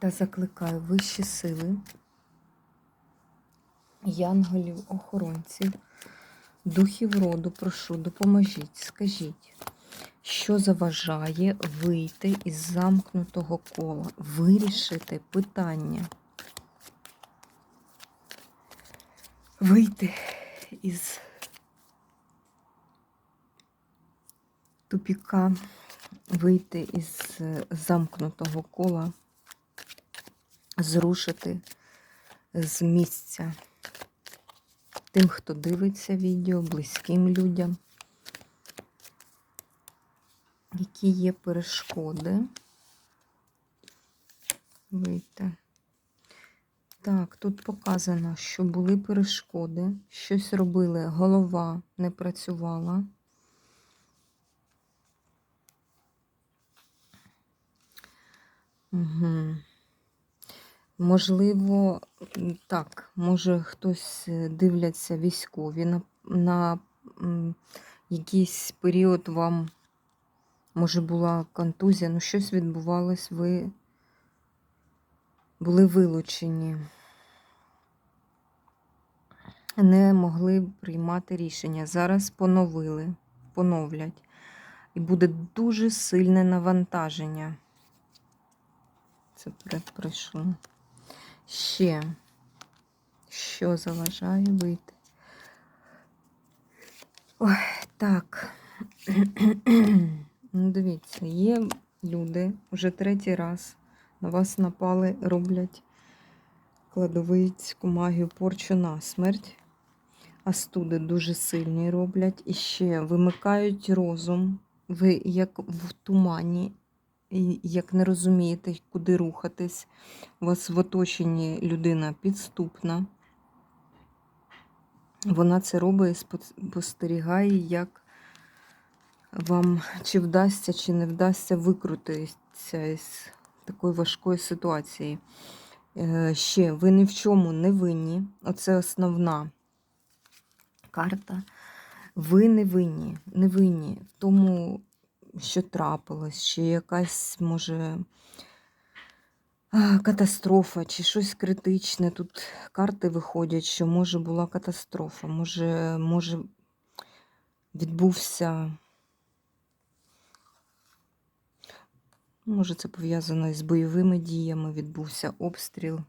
Та закликаю вищі сили, янголів, охоронців, духів роду, прошу, допоможіть, скажіть, що заважає вийти із замкнутого кола, вирішити питання, вийти із тупіка, вийти із замкнутого кола зрушити з місця тим, хто дивиться відео, близьким людям, які є перешкоди. Вийти. Так, тут показано, що були перешкоди, щось робили, голова не працювала. Угу. Можливо, так, може хтось е, дивляться військові на, на якийсь період вам, може, була контузія, ну щось відбувалось, ви були вилучені, не могли приймати рішення. Зараз поновили, поновлять. І буде дуже сильне навантаження. Це перед прийшло. Ще, що заважає вийти? Ой, так. ну, дивіться, є люди, вже третій раз на вас напали, роблять кладовицьку магію порчу на смерть. Астуди дуже сильні роблять. І ще вимикають розум. Ви як в тумані як не розумієте, куди рухатись, у вас в оточенні людина підступна. Вона це робить і спостерігає, як вам чи вдасться, чи не вдасться викрутитися із такої важкої ситуації. Е, ще ви ні в чому не винні. Оце основна карта. Ви не винні, не винні в тому що трапилось, чи якась, може, катастрофа, чи щось критичне. Тут карти виходять, що може була катастрофа, може, може відбувся. Може, це пов'язано з бойовими діями, відбувся обстріл.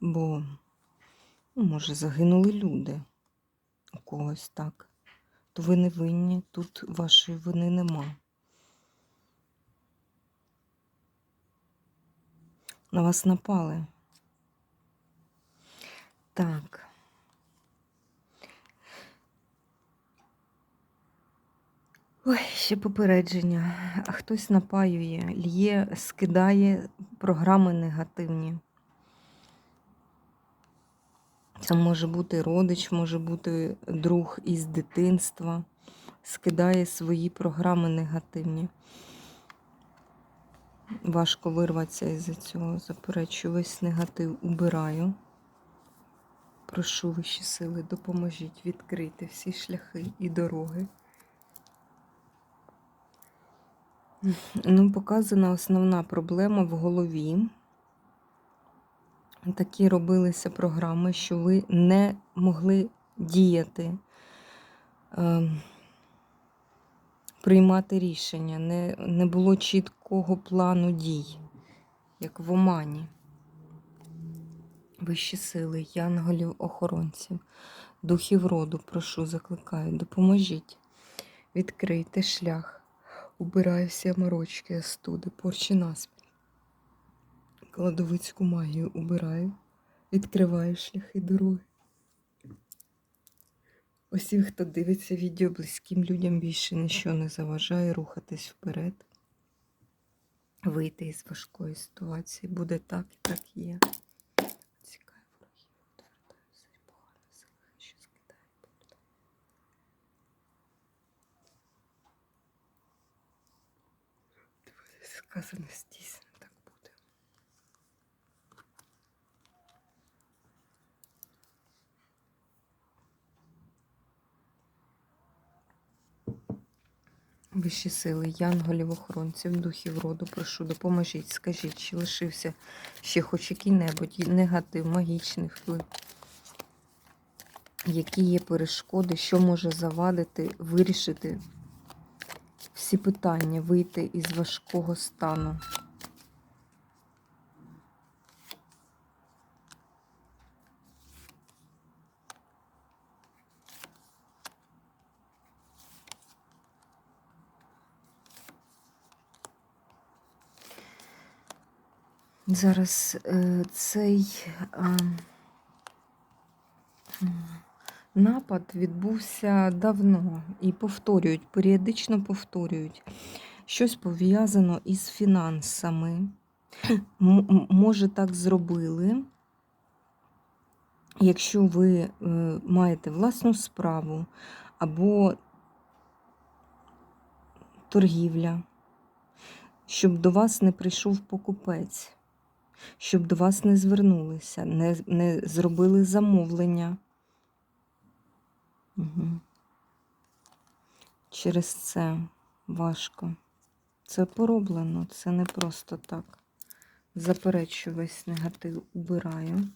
Бо, ну, може, загинули люди у когось так то ви не винні, тут вашої вини нема. На вас напали. Так. Ой, ще попередження. Хтось напаює, лє, скидає програми негативні. Це може бути родич, може бути друг із дитинства, скидає свої програми негативні. Важко вирватися із цього. Заперечую, весь негатив убираю. Прошу вищі сили, допоможіть відкрити всі шляхи і дороги. Ну, Показана основна проблема в голові такі робилися програми, що ви не могли діяти, е, приймати рішення, не, не було чіткого плану дій, як в омані. Вищі сили, янголів, охоронців, духів роду, прошу, закликаю, допоможіть, відкрийте шлях, убираю всі морочки, астуди, порчі насміх кладовицьку магію убираю, відкриваю шляхи дороги. Усі, хто дивиться відео, близьким людям більше нічого не заважає рухатись вперед. вийти із важкої ситуації. Буде так і так є. Цікаві ворогів, відвертаюся погано сили, що скидає буде. Сказано здійснено так буде. Вищі сили, янголів, охоронців, духів роду, прошу, допоможіть, скажіть, чи лишився ще хоч який-небудь негатив, магічний вплив. Які є перешкоди, що може завадити, вирішити всі питання, вийти із важкого стану. Зараз е, цей напад відбувся давно і повторюють, періодично повторюють. Щось пов'язано із фінансами. Може, так зробили. Якщо ви е, маєте власну справу або торгівля, щоб до вас не прийшов покупець, щоб до вас не звернулися, не, не зробили замовлення. Угу. Через це важко. Це пороблено, це не просто так. Заперечую весь негатив, убираю.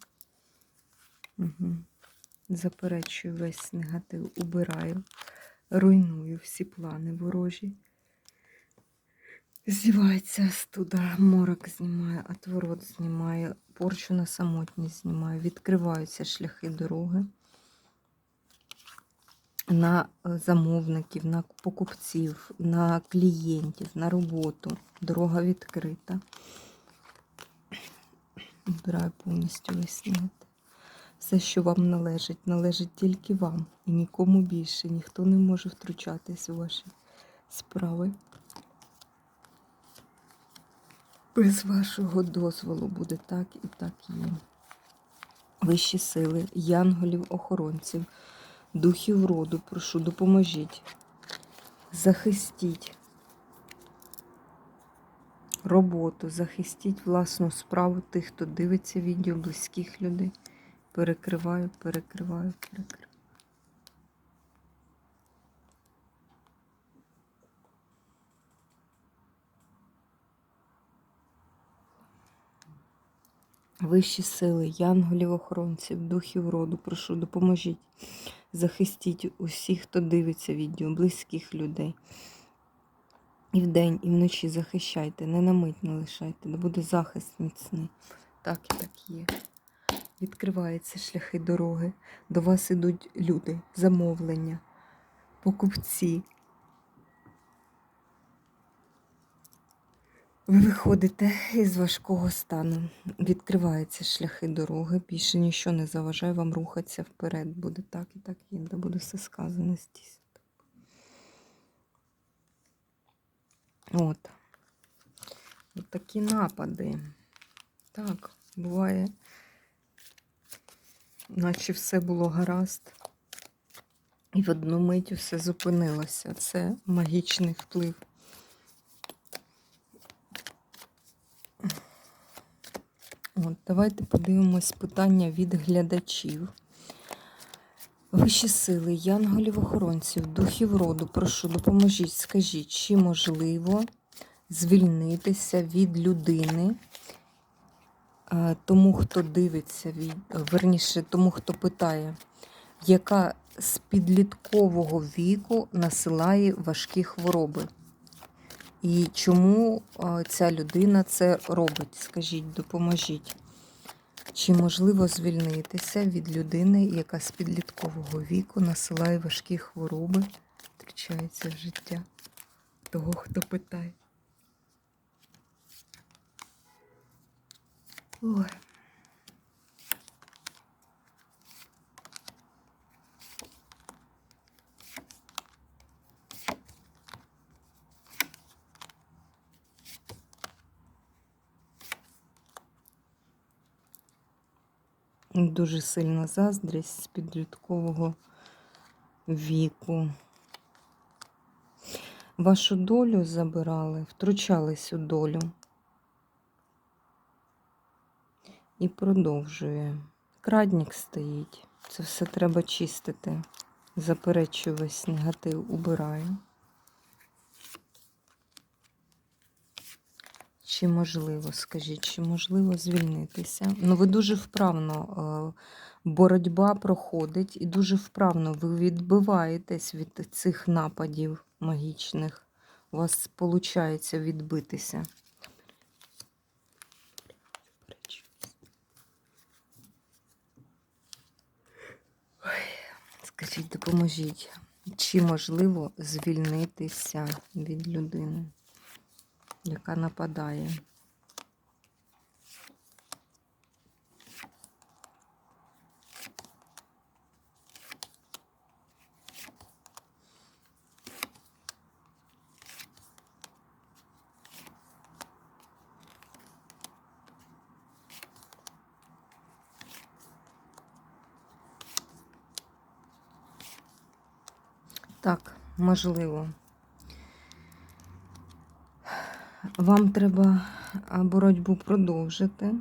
Угу. Заперечую весь негатив, убираю, руйную всі плани ворожі. Здівається студа, морок знімає, отворот знімає, порчу на самотність знімає, відкриваються шляхи дороги на е, замовників, на покупців, на клієнтів, на роботу. Дорога відкрита. Вбираю повністю негатив. Все, що вам належить, належить тільки вам і нікому більше. Ніхто не може втручатись у ваші справи. Без вашого дозволу буде так і так є. Вищі сили, янголів, охоронців, духів роду, прошу, допоможіть, захистіть роботу, захистіть власну справу тих, хто дивиться відео, близьких людей. Перекриваю, перекриваю, перекриваю. Вищі сили, янголів, охоронців, духів роду, прошу, допоможіть, захистіть усіх, хто дивиться відео, близьких людей. І вдень, і вночі захищайте, не на мить не лишайте, де буде захист міцний. Так і так є. Відкриваються шляхи дороги, до вас ідуть люди, замовлення, покупці. Ви виходите із важкого стану, відкриваються шляхи дороги, більше нічого не заважає вам рухатися вперед. Буде так і так є, де буде все сказано здійснено. От. От такі напади. Так, буває, наче все було гаразд. І в одну мить все зупинилося. Це магічний вплив. От, Давайте подивимось питання від глядачів. Вищі сили, янголів-охоронців, духів роду, прошу, допоможіть, скажіть, чи можливо звільнитися від людини, е, тому, хто дивиться, верніше, тому, хто питає, яка з підліткового віку насилає важкі хвороби. І чому е, ця людина це робить? Скажіть, допоможіть. Чи можливо звільнитися від людини, яка з підліткового віку насилає важкі хвороби, втручається в життя того, хто питає? Ой. Дуже сильна заздрість з підліткового віку. Вашу долю забирали, втручались у долю. І продовжує. Крадник стоїть. Це все треба чистити. Заперечую весь негатив, убираю. Чи можливо, скажіть, чи можливо звільнитися? Ну, ви дуже вправно, е, боротьба проходить, і дуже вправно ви відбиваєтесь від цих нападів магічних. У вас виходить відбитися. Скажіть, допоможіть, чи можливо звільнитися від людини? Яка нападає. Так, можливо. Вам треба боротьбу продовжити.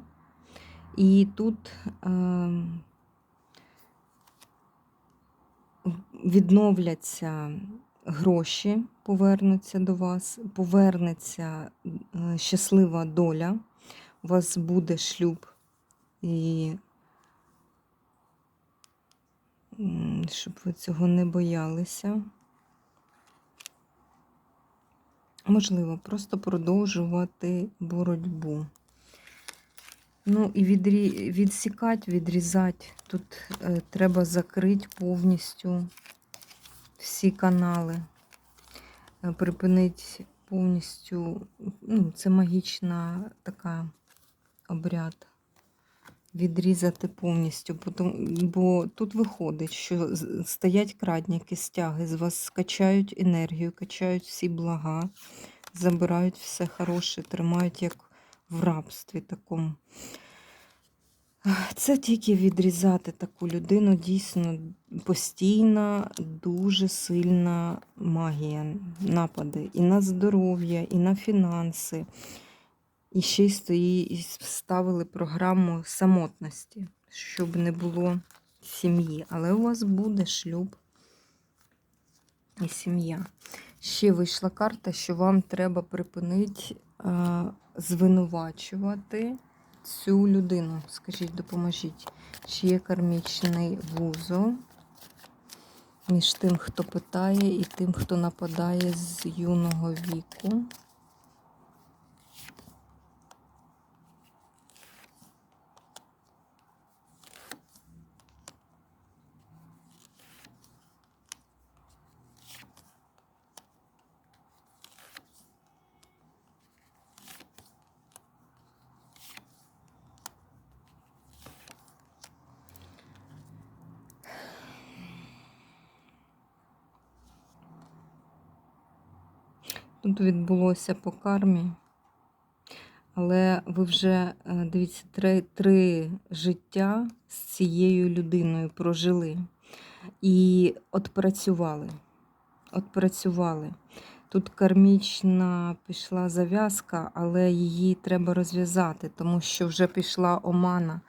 І тут відновляться гроші, повернуться до вас, повернеться щаслива доля, у вас буде шлюб і щоб ви цього не боялися. Можливо, просто продовжувати боротьбу. Ну, і відрі... відсікати, відрізати. Тут е, треба закрити повністю всі канали, е, припинити повністю, ну, це магічна така обряд. Відрізати повністю, бо тут виходить, що стоять крадніки, стяги, з вас скачають енергію, качають всі блага, забирають все хороше, тримають як в рабстві такому. Це тільки відрізати таку людину, дійсно постійна, дуже сильна магія, напади і на здоров'я, і на фінанси. І ще й стоїть, і вставили програму самотності, щоб не було сім'ї. Але у вас буде шлюб і сім'я. Ще вийшла карта, що вам треба припинити е, звинувачувати цю людину. Скажіть, допоможіть, чи є кармічний вузол між тим, хто питає, і тим, хто нападає з юного віку. Тут відбулося по кармі. Але ви вже, е, дивіться, три, три життя з цією людиною прожили і отпрацювали. Отпрацювали. Тут кармічна пішла зав'язка, але її треба розв'язати, тому що вже пішла омана.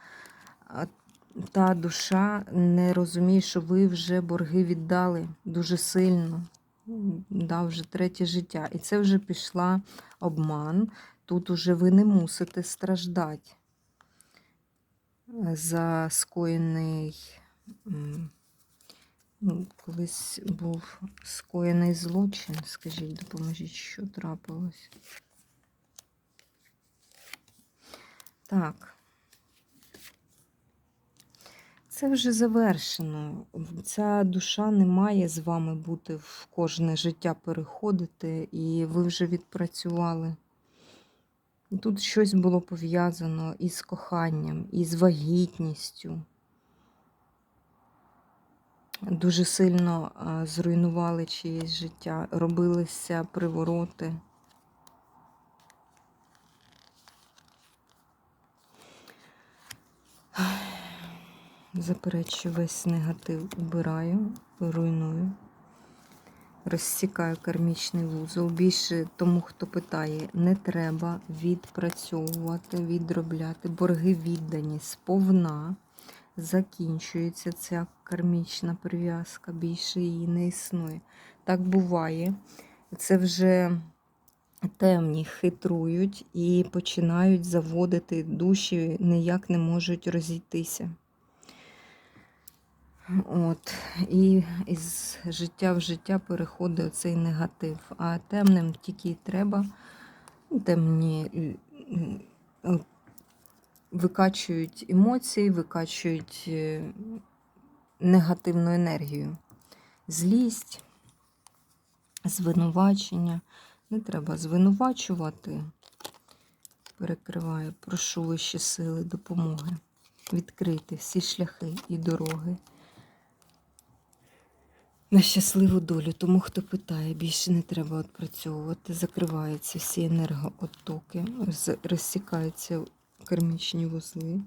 Та душа не розуміє, що ви вже борги віддали дуже сильно. Да, вже третє життя. І це вже пішла обман. Тут уже ви не мусите страждати е, за скоєний. Ну, колись був скоєний злочин. Скажіть, допоможіть, що трапилось. Так. Це вже завершено. Ця душа не має з вами бути в кожне життя переходити, і ви вже відпрацювали. Тут щось було пов'язано із коханням, із вагітністю. Дуже сильно зруйнували чиєсь життя, робилися привороти. Заперечую весь негатив, убираю, руйную. Розсікаю кармічний вузол. Більше тому, хто питає, не треба відпрацьовувати, відробляти. Борги віддані сповна. Закінчується ця кармічна прив'язка, більше її не існує. Так буває. Це вже темні хитрують і починають заводити душі, ніяк не можуть розійтися. От, і із життя в життя переходить оцей негатив. А темним тільки й треба, темні викачують емоції, викачують е, негативну енергію. Злість, звинувачення. Не треба звинувачувати. Перекриваю, прошу вищі сили допомоги. Відкрити всі шляхи і дороги на щасливу долю. Тому, хто питає, більше не треба відпрацьовувати. Закриваються всі енергооттоки, розсікаються кармічні вузли.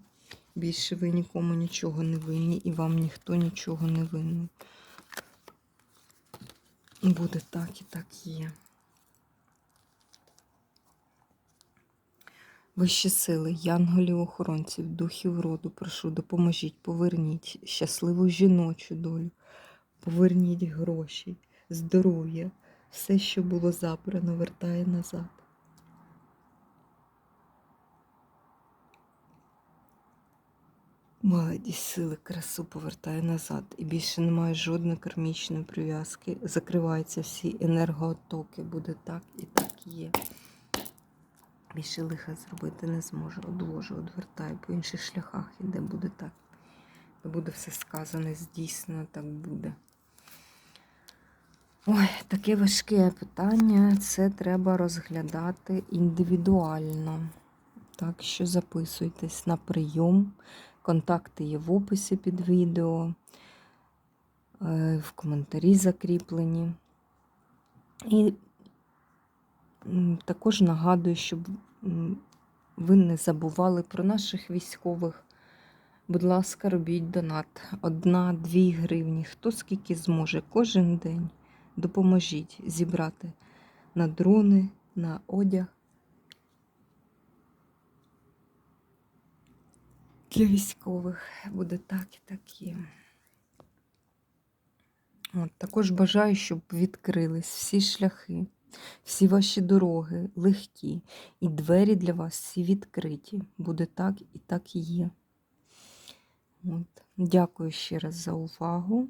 Більше ви нікому нічого не винні, і вам ніхто нічого не винен. Буде так і так є. Вищі сили, янголів, охоронців, духів роду, прошу, допоможіть, поверніть щасливу жіночу долю, поверніть гроші, здоров'я, все, що було забрано, вертає назад. Молодість сили, красу повертає назад. І більше немає жодної кармічної прив'язки. Закриваються всі енергоотоки. Буде так і так є. Більше лиха зробити не зможе. Одвожу, одвертаю по інших шляхах іде, буде так. Буде все сказане, здійснено, так буде. Ой, таке важке питання. Це треба розглядати індивідуально. Так що записуйтесь на прийом. Контакти є в описі під відео, е, в коментарі закріплені. І також нагадую, щоб ви не забували про наших військових. Будь ласка, робіть донат. Одна-дві гривні. Хто скільки зможе кожен день. Допоможіть зібрати на дрони, на одяг. Для військових буде так і так є. От, також бажаю, щоб відкрились всі шляхи, всі ваші дороги легкі, і двері для вас всі відкриті. Буде так і так і є. От. Дякую ще раз за увагу.